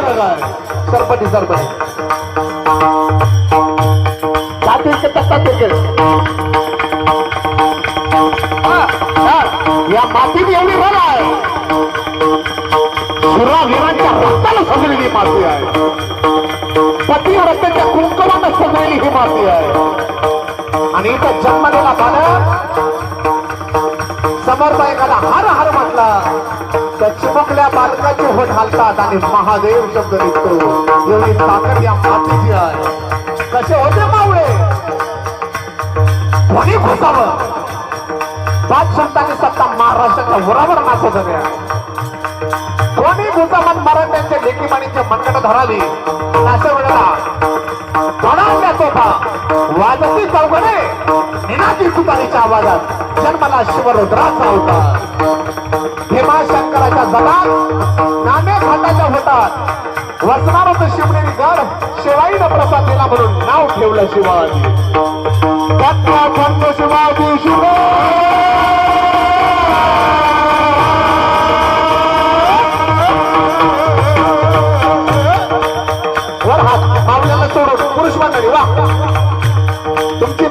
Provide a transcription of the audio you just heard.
सरपटी सरपटी जातील ते तसं ते या मातीत एवढी भर आहे. सुरावीरांच्या रक्ताला सजलेली माती आहे. पती पतिव्रतेच्या कुंकवानं सजलेली ही माती आहे. आणि इथं जन्मलेला बालक समर्थ एखादा हर हर म्हटला त्या चिमकल्या बालकाचे होत हालतात आणि महादेव शब्द निघतो. एवढी ताकद या मातीची आहे. कसे होते मावळे? कोणी खुसावं. पाच शब्दाने सत्ता महाराष्ट्राच्या वरावर नाचत होत्या. कोणी घुसावत मराठ्यांच्या लेखीमाणीचे मनकट धरावी अशा वेळेला वाजती चौघडे निनादी तुतारीच्या आवाजात जन्मला शिवरुद्राचा होता हेमा शंकराच्या जगात नामे खाताच्या होतात. वसणार होत शिवनेरी गड शिवाईनं प्रसाद दिला म्हणून नाव ठेवलं शिवाजी. शिवाजी शिवाजी वा. Let's get